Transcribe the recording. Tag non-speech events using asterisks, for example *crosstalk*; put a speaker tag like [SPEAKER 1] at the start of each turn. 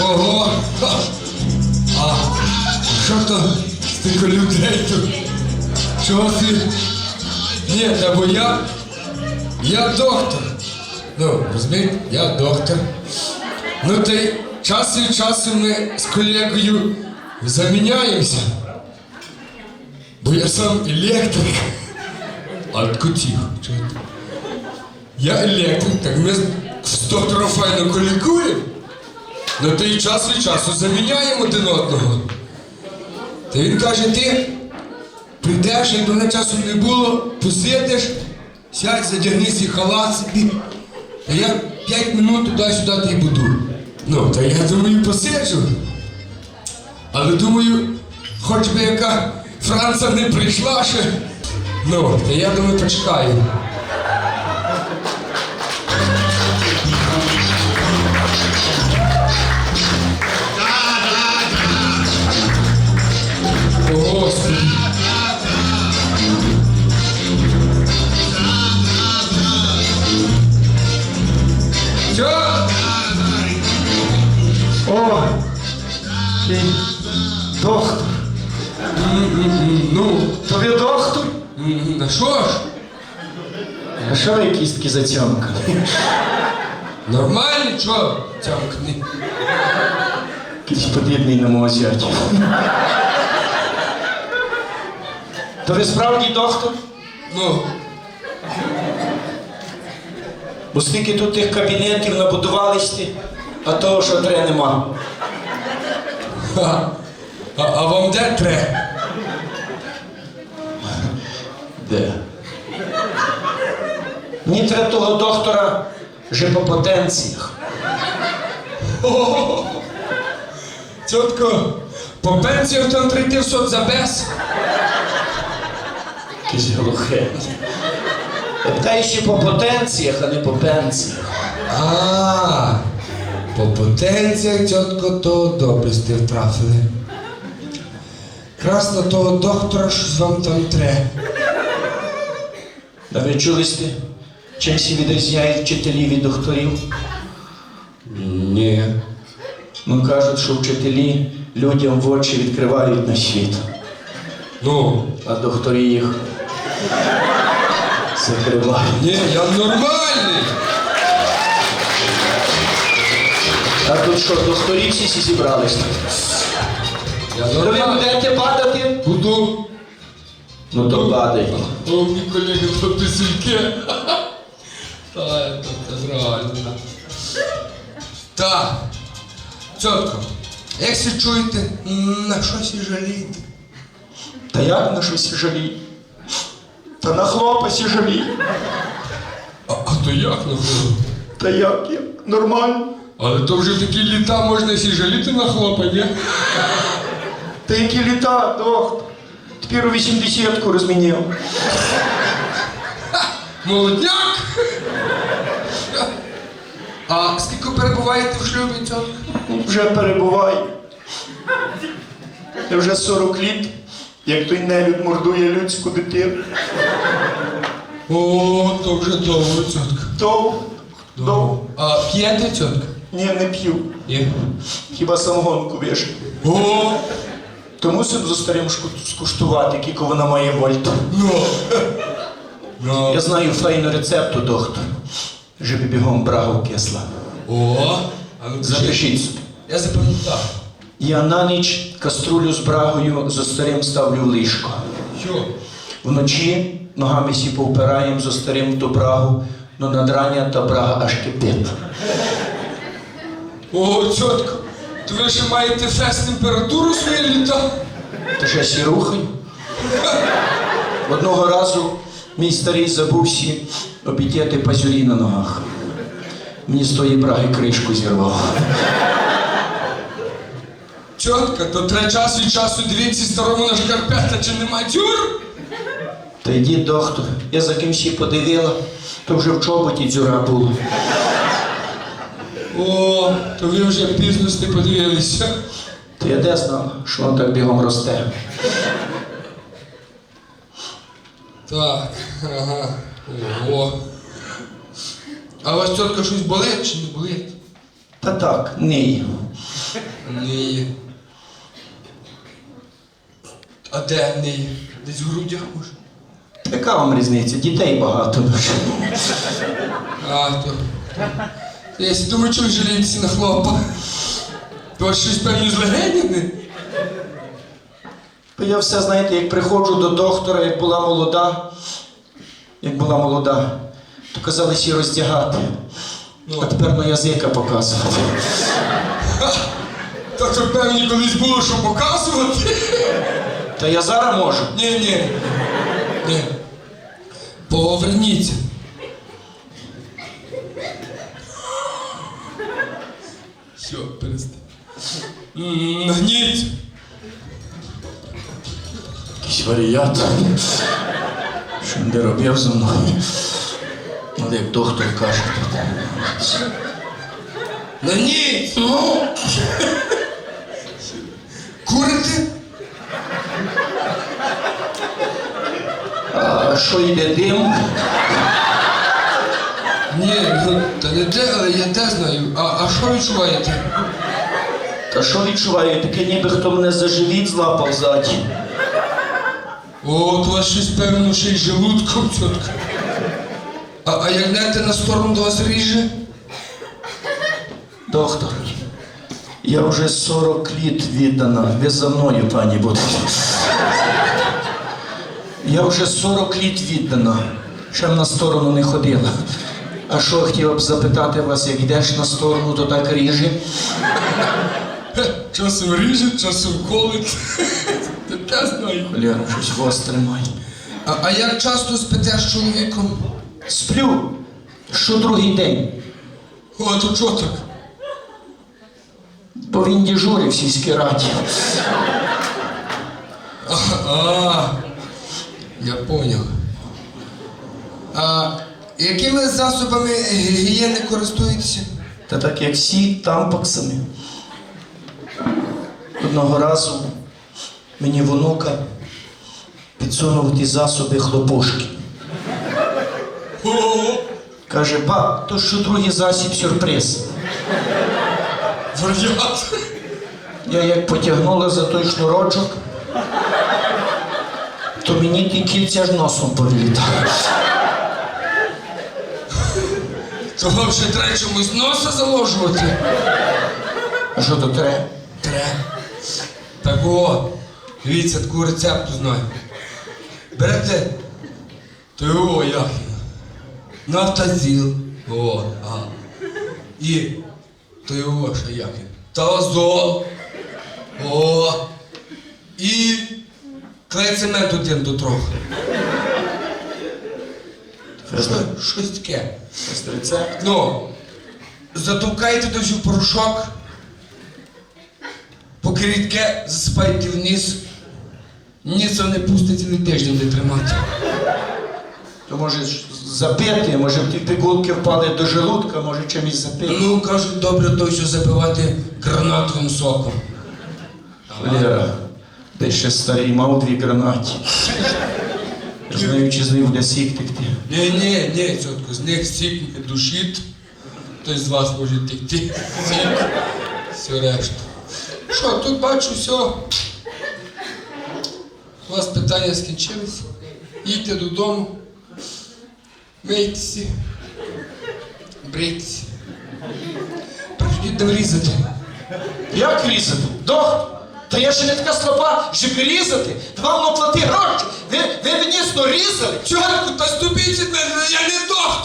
[SPEAKER 1] Ого! А що то тих людей тут? Чого ти? Ні, або я. Я доктор. Ну, розумієте, я доктор. Ну та й час від часу ми з колегою заміняємося. Бо я сам електрик. А котів. Я електрик, так ми з доктором файно колікуємо. Ну й час від часу заміняємо один одного. Та він каже, ти прийдеш, як мене часу не було, посидиш, сядь, задягни свій халат собі. Та я п'ять минут туди-сюди й буду. Ну, та я думаю, посиджу. Але думаю, хоч би яка Франца не прийшла ще. Ну, та я думаю, почекаю. О,
[SPEAKER 2] доктор.
[SPEAKER 1] Ну,
[SPEAKER 2] То ви доктор?
[SPEAKER 1] на що ж?
[SPEAKER 2] А що ви кістки затямкали?
[SPEAKER 1] Нормально, чо? Тямкни.
[SPEAKER 2] Якийсь подібний на мого зятя. То ви справді доктор?
[SPEAKER 1] Ну,
[SPEAKER 2] Бо скільки тут тих кабінетів набудувалися, а того, що треба нема.
[SPEAKER 1] А, а вам де тре?
[SPEAKER 2] Де? Мені треба того доктора вже по потенціях.
[SPEAKER 1] Тітко, по пенсію там прийти в соцзабез?
[SPEAKER 2] Якийсь глухий. Я питаю ще по потенціях, а не по пенсіях.
[SPEAKER 1] А, по потенціях, тітко, то добре сте втрафили. Красно того доктора, що вам там тре.
[SPEAKER 2] А ви чули сте, чим всі відрізняють вчителів від докторів?
[SPEAKER 1] Ні.
[SPEAKER 2] Ну кажуть, що вчителі людям в очі відкривають на світ,
[SPEAKER 1] Ну,
[SPEAKER 2] а докторі їх закривають.
[SPEAKER 1] ні, я нормальний.
[SPEAKER 2] А тут що, до докторі всі сі зібрались?
[SPEAKER 1] Я
[SPEAKER 2] То ви будете падати?
[SPEAKER 1] Буду.
[SPEAKER 2] Ну то падай.
[SPEAKER 1] О, мій колеги, то пісільки. Та, це, це реально. Так. Тітко, як си чуєте, на щось і жалієте?
[SPEAKER 2] Та як на щось жалій? Та на хлопці жалій.
[SPEAKER 1] А, а то як на хлопа?
[SPEAKER 2] Та як як? Нормально.
[SPEAKER 1] Але то вже такі літа можна сі жаліти на хлопа, ні?
[SPEAKER 2] Та які літа, доктор. Тепер у 80-ку розміняв.
[SPEAKER 1] Молодняк! А скільки перебуваєте в шлюбі, тітко?
[SPEAKER 2] Вже перебуваю. Я вже 40 літ, як той нелюд мордує людську дитину.
[SPEAKER 1] О, то вже довго, тітка.
[SPEAKER 2] Довго, довго.
[SPEAKER 1] А п'єте, тітка?
[SPEAKER 2] Ні, не п'ю.
[SPEAKER 1] Ні.
[SPEAKER 2] Хіба самогонку вижу.
[SPEAKER 1] О,
[SPEAKER 2] То мусив за старим скуштувати, кілько вона має вольт.
[SPEAKER 1] ну. Ну.
[SPEAKER 2] Я знаю файну рецепту, доктор. Żeby бігом брагу кисла.
[SPEAKER 1] О, а ну.
[SPEAKER 2] Запишіть собі.
[SPEAKER 1] Я запам'ятав.
[SPEAKER 2] Я на ніч каструлю з брагою за старим ставлю в ліжко.
[SPEAKER 1] Що?
[SPEAKER 2] Вночі ногами сі повпираєм за старим ту брагу, но надрання та брага аж кипить.
[SPEAKER 1] О, тітко, то ви ще маєте фест температуру свої літа?
[SPEAKER 2] Та ще сі рухаю. *laughs* Одного разу мій старий забувся обідіти пазюрі на ногах. Мені з тої браги кришку зірвав.
[SPEAKER 1] Тітка, то треба час від часу дивіться старому на шкарпета, чи нема дюр?
[SPEAKER 2] Та йдіть, доктор, я за кимсь подивила, то вже в чоботі дзюра була.
[SPEAKER 1] О, то ви вже пізно сте подивилися.
[SPEAKER 2] Я де знав, що воно так бігом росте.
[SPEAKER 1] Так, ага. Ого. А у вас тітка щось болить чи не болить?
[SPEAKER 2] Та так, ні.
[SPEAKER 1] Ні. А де неї? Десь в грудях може?
[SPEAKER 2] Яка вам різниця? Дітей багато.
[SPEAKER 1] А, то. Я си думаю, чого ви жалієтеся на хлопа. То щось певні з легенями?
[SPEAKER 2] Бо я все, знаєте, як приходжу до доктора, як була молода, як була молода, то казали всі роздягати.
[SPEAKER 1] Ну.
[SPEAKER 2] А тепер на язика показувати.
[SPEAKER 1] Та то певні колись було, що показувати.
[SPEAKER 2] Та я зараз можу.
[SPEAKER 1] Ні, ні. Ні. Поверніться. Все, перестань. М, Нагніть.
[SPEAKER 2] Якийсь варіант. Що не робив зо мною. Але як доктор каже, то
[SPEAKER 1] Нагніть. Ну. Курите?
[SPEAKER 2] А що йде дим?
[SPEAKER 1] Ні, ну, та не те, але я те знаю. А, а що відчуваєте?
[SPEAKER 2] Та що відчуваю? Таке ніби хто мене за живіт злапав ззаді.
[SPEAKER 1] От вас щось певно ще й желудком чітко. А, а як знаєте, на сторону до вас ріже?
[SPEAKER 2] Доктор, я вже 40 літ віддана. Ви за мною, пані, будете. Я вже 40 літ віддана. Ще на сторону не ходила. А що хотів б запитати вас, як йдеш на сторону, то так ріже? *laughs*
[SPEAKER 1] Часом ріже, часом колить. *laughs* Та знаю.
[SPEAKER 2] Валера, щось гостре має.
[SPEAKER 1] А, а як часто спите з чоловіком?
[SPEAKER 2] Сплю. Що другий день?
[SPEAKER 1] О, то чого так?
[SPEAKER 2] Бо він дежурив в сільській раді.
[SPEAKER 1] А, я поняв. А якими засобами гігієни користуєтеся?
[SPEAKER 2] Та так як всі тампаксами. Одного разу мені в онука підсунув ті засоби хлопушки. Каже, ба, то що другий засіб сюрприз.
[SPEAKER 1] варіант.
[SPEAKER 2] Я як потягнула за той шнурочок, то мені ті кільця ж носом повилітали.
[SPEAKER 1] Того вже треба чомусь носа заложувати.
[SPEAKER 2] А що то треба?
[SPEAKER 1] Треба. Так от, дивіться, таку рецепту знаю. Берете того як його? нафтазіл. О, ага. І того, що як його? Тазол. О. І клей цемент один до трьох. Що- Щось таке.
[SPEAKER 2] Рецепт.
[SPEAKER 1] Ну, затовкайте то всю в порошок, поки рідке засипайте вниз. Ніц не пустить цілий тиждень не тримати.
[SPEAKER 2] То може запити, може ті пігулки впали до желудка, може чимось запити.
[SPEAKER 1] Ну, кажуть, добре то що запивати гранатовим соком.
[SPEAKER 2] Валера, ти ще старий мав дві гранаті. Я знаю, чи з них буде сік текти.
[SPEAKER 1] Ні, ні, ні, чітко, з них сік не душить, хтось з вас може текти. Сік, все решта. Що, тут бачу все. У вас питання скінчились. Їдьте додому. Мийтеся. Брийтеся. Приходіть нам різати.
[SPEAKER 2] Як різати? Доктор, та я ще не така слаба, щоб різати. Та вам плати гроші. Ви, ви мені різали?
[SPEAKER 1] Чого та ступіть? Я не доктор,